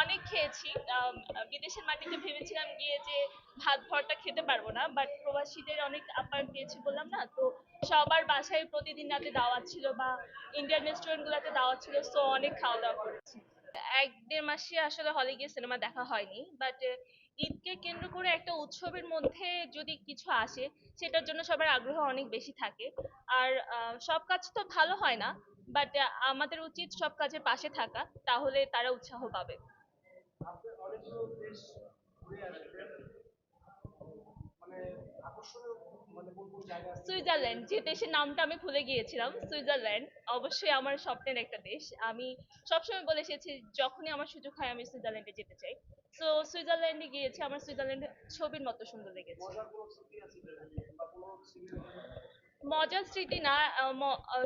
অনেক খেয়েছি। বিদেশের মাটিতে ভেবেছিলাম গিয়ে যে ভাত ভরটা খেতে পারব না বাট প্রবাসীদের অনেক আপ্যায়ন পেয়েছি বললাম না, তো সবার বাসায় প্রতিদিন রাতে দাওয়াত ছিল বা ইন্ডিয়ান রেস্টুরেন্ট গুলাতে দাওয়াত ছিল সো অনেক খাওয়া দাওয়া করেছি। এক দেড় মাসে আসলে হলে গিয়ে সিনেমা দেখা হয়নি বাট ঈদকে কেন্দ্র করে একটা উৎসবের মধ্যে যদি কিছু আসে সেটার জন্য সবার আগ্রহ অনেক বেশি থাকে। আর সব কাজ তো ভালো হয় না বাট আমাদের উচিত সব কাজের পাশে থাকা তাহলে তারা উৎসাহ পাবে। মানে মানে সুইজারল্যান্ড যে দেশের নামটা আমি ভুলে গিয়েছিলাম সুইজারল্যান্ড। অবশ্যই আমার স্বপ্নের একটা দেশ। আমি সবসময় বলে এসেছি যখনই আমার সুযোগ হয় আমি সুইজারল্যান্ডে যেতে চাই। তো সুইজারল্যান্ডে গিয়েছি আমার সুইজারল্যান্ড ছবির মতো সুন্দর লেগেছে। মজার স্মৃতি না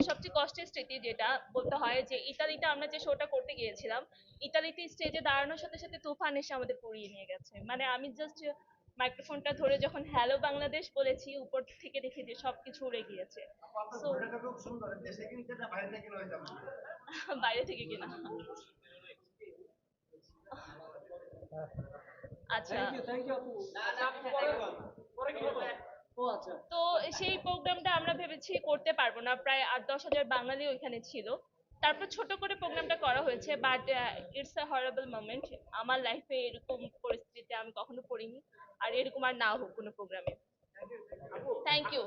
সবচেয়ে কষ্টের স্মৃতি যেটা বলতে হয় যে ইতালিতে আমরা যে শোটা করতে গিয়েছিলাম ইতালিতে স্টেজে দাঁড়ানোর সাথে সাথে তুফান এসে আমাদের পুড়িয়ে নিয়ে গেছে। মানে আমি জাস্ট মাইক্রোফোনটা ধরে যখন হ্যালো বাংলাদেশ বলেছি উপর থেকে দেখি যে সবকিছু উড়ে গিয়েছে। বাইরে থেকে কিনে হইতাম বাইরে থেকে কিনা আচ্ছা। আচ্ছা। তো সেই প্রোগ্রামটা আমরা ভেবেছি করতে পারব না। প্রায় আট দশ হাজার বাঙালি ওইখানে ছিল। তারপর ছোট করে প্রোগ্রামটা করা হয়েছে but it's a horrible moment আমার লাইফে এরকম পরিস্থিতিতে আমি কখনো পড়িনি। আর এরকম আর না হোক কোনো প্রোগ্রামে। থ্যাংক ইউ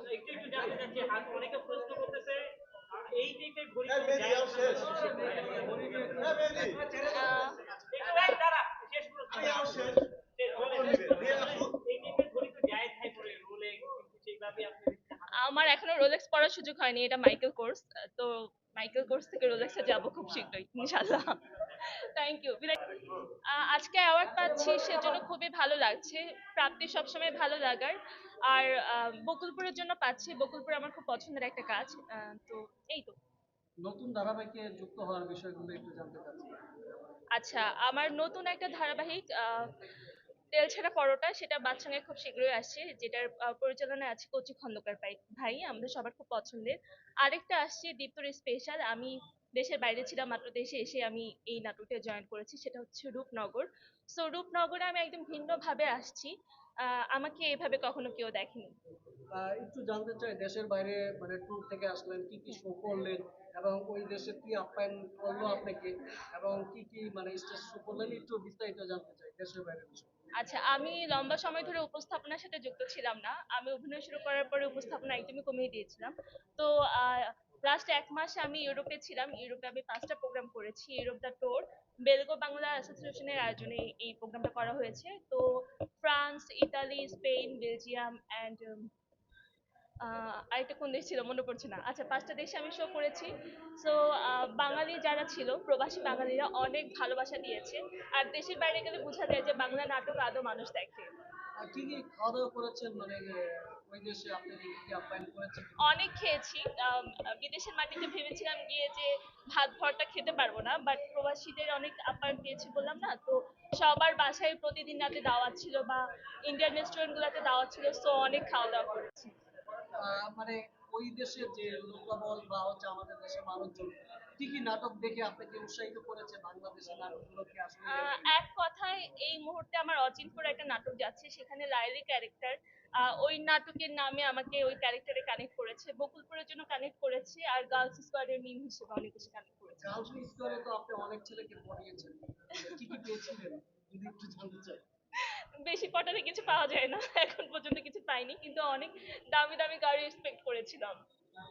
অনেকে প্রশ্ন করতেছে এই টাইপের ঘড়ি হ্যাঁ, কি মেহেদি, যায়? আও শেষ। হ্যাঁ, মেহেদি। একটু রাখ, দাঁড়া, শেষ প্রশ্ন। আমি আও শেষ। শেষ, বলে কখন শেষ। দিবে? দিয়ে আসুক। এই টাইপের ঘড়ি তো জায়েজ হয় পরে, রোলে কিন্তু সেইভাবে আপনি আমার এখনও রোলেক্স পরার সুযোগ হয়নি এটা মাইকেল কোর্স তো মাইকেল কোর্স থেকে রোলেক্সে যাব খুব শীঘ্রই ইনশাল্লাহ থ্যাংক ইউ আজকে অ্যাওয়ার্ড পাচ্ছি সেজন্য খুবই ভালো লাগছে প্রাপ্তি সবসময় ভালো লাগার। আর আহ, বকুলপুরের জন্য পাচ্ছি বকুলপুর আমার খুব পছন্দের একটা কাজ আহ, তো এই তো। নতুন ধারাবাহিকে যুক্ত হওয়ার বিষয়গুলো একটু জানতে চাচ্ছি। আচ্ছা আমার নতুন একটা ধারাবাহিক আহ, তেল ছাড়া পরোটা সেটা বাচ্চাঙ্গে খুব শীঘ্রই আসছে যেটার পরিচালনায় আছে কচি খন্দকার ভাই, আমাদের সবার খুব পছন্দের। আরেকটা আসছে দীপ্তর স্পেশাল আমি দেশের বাইরে ছিলাম মাত্র দেশে এসে আমি এই নাটকটা জয়েন করেছি সেটা হচ্ছে রূপনগর। সো রূপনগরে আমি একদম ভিন্নভাবে আসছি। আমাকে এভাবে কখনো কেউ দেখেনি। একটু জানতে চাই দেশের বাইরে মানে ট্যুর থেকে আসলেন কি কি শো করলেন এবং ওই দেশে কি আপ্যায়ন করল আপনাকে এবং কি কি মানে স্টেজ শো করলেন একটু বিস্তারিত জানতে চাই দেশের বাইরে আচ্ছা আমি লম্বা সময় ধরে উপস্থাপনার সাথে যুক্ত ছিলাম না। আমি অভিনয় শুরু করার পরে উপস্থাপনা একদমই কমিয়ে দিয়েছিলাম। তো লাস্ট এক মাস আমি ইউরোপে ছিলাম। ইউরোপে আমি পাঁচটা প্রোগ্রাম করেছি। ইউরোপ দ্য টোর বেলগো বাংলা অ্যাসোসিয়েশনের আয়োজনে এই প্রোগ্রামটা করা হয়েছে। তো France Italy Spain Belgium and আরেকটা কোন দেশ ছিল? মনে পড়ছে না। আচ্ছা পাঁচটা দেশে আমি শো করেছি। সো বাঙালি যারা ছিল, প্রবাসী বাঙালিরা অনেক ভালোবাসা দিয়েছে। আর দেশের বাইরে গেলে বোঝা যায় যে বাংলা নাটক আদৌ মানুষ দেখে। কি কি খাওয়া দাওয়া করেছেন? মানে দেশে অনেক খেয়েছি। বিদেশের মাটিতে ভেবেছিলাম গিয়ে যে ভাত ভরটা খেতে পারব না বাট প্রবাসীদের অনেক আপ্যায়ন পেয়েছি বললাম না? তো সবার বাসায় প্রতিদিন রাতে দাওয়াত ছিল বা ইন্ডিয়ান রেস্টুরেন্ট গুলাতে দাওয়াত ছিল সো অনেক খাওয়া দাওয়া করেছি মানে ওই দেশের যে লোকাবল বা হচ্ছে আমাদের দেশের মানুষজন কি কি নাটক দেখে আপনাকে উৎসাহিত করেছে বাংলাদেশের নাটকগুলোকে আসলে? এক কথায় এই মুহূর্তে আমার অচিনপুর একটা নাটক যাচ্ছে সেখানে লাইলি ক্যারেক্টার ওই নাটকের নামে আমাকে ওই ক্যারেক্টারে কানেক্ট করেছে। বকুলপুরের জন্য কানেক্ট করেছে আর গার্লস স্কোয়াডের মিম হিসেবে অনেক কিছু কানেক্ট করেছে। গার্লস স্কোয়ারে তো আপনি অনেক ছেলেকে পড়িয়েছেন। কি কি পেয়েছিলেন? যদি একটু জানতে চাই। বেশি পটারে কিছু পাওয়া যায় না এখন পর্যন্ত কিছু পাইনি কিন্তু অনেক দামি দামি গাড়ি এক্সপেক্ট করেছিলাম।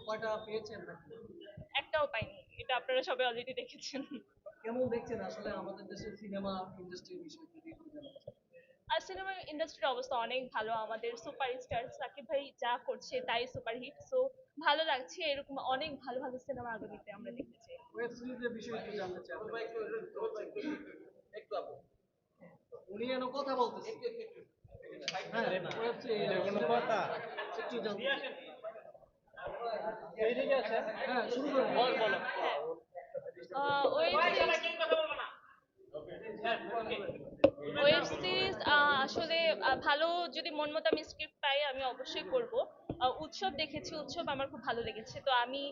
কয়টা পেয়েছেন একটাও পাইনি এটা আপনারা সবাই অলরেডি দেখেছেন। কেমন দেখছেন আসলে আমাদের দেশের সিনেমা ইন্ডাস্ট্রির বিষয় যদি একটু জানাতে চাই। আর সিনেমা ইন্ডাস্ট্রির অবস্থা অনেক ভালো। আমাদের সুপারস্টার সাকিব ভাই যা করছে তাই সুপারহিট সো ভালো লাগছে এরকম অনেক ভালো ভালো সিনেমা আগামীতে আমরা দেখতে চাই। ওয়েব সিরিজের বিষয়ে একটু জানতে চাই। উনি যেন কথা বলতেছে। হ্যাঁ ওয়েব সিরিজ কথা। একটু জানতে চাই। হ্যাঁ শুরু করুন যদি মন মতো আমি স্ক্রিপ্ট পাই আমি অবশ্যই করব। উৎসব দেখেছি উৎসব আমার খুব ভালো লেগেছে। তো আমি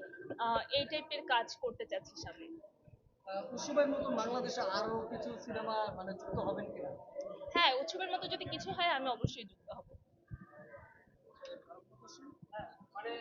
এই টাইপের কাজ করতে চাচ্ছি সামনে। উৎসবের মতো বাংলাদেশে আরও কিছু সিনেমা মানে যুক্ত হবেন কিনা? হ্যাঁ উৎসবের মতো যদি কিছু হয় আমি অবশ্যই যুক্ত হব। হ্যাঁ, মানে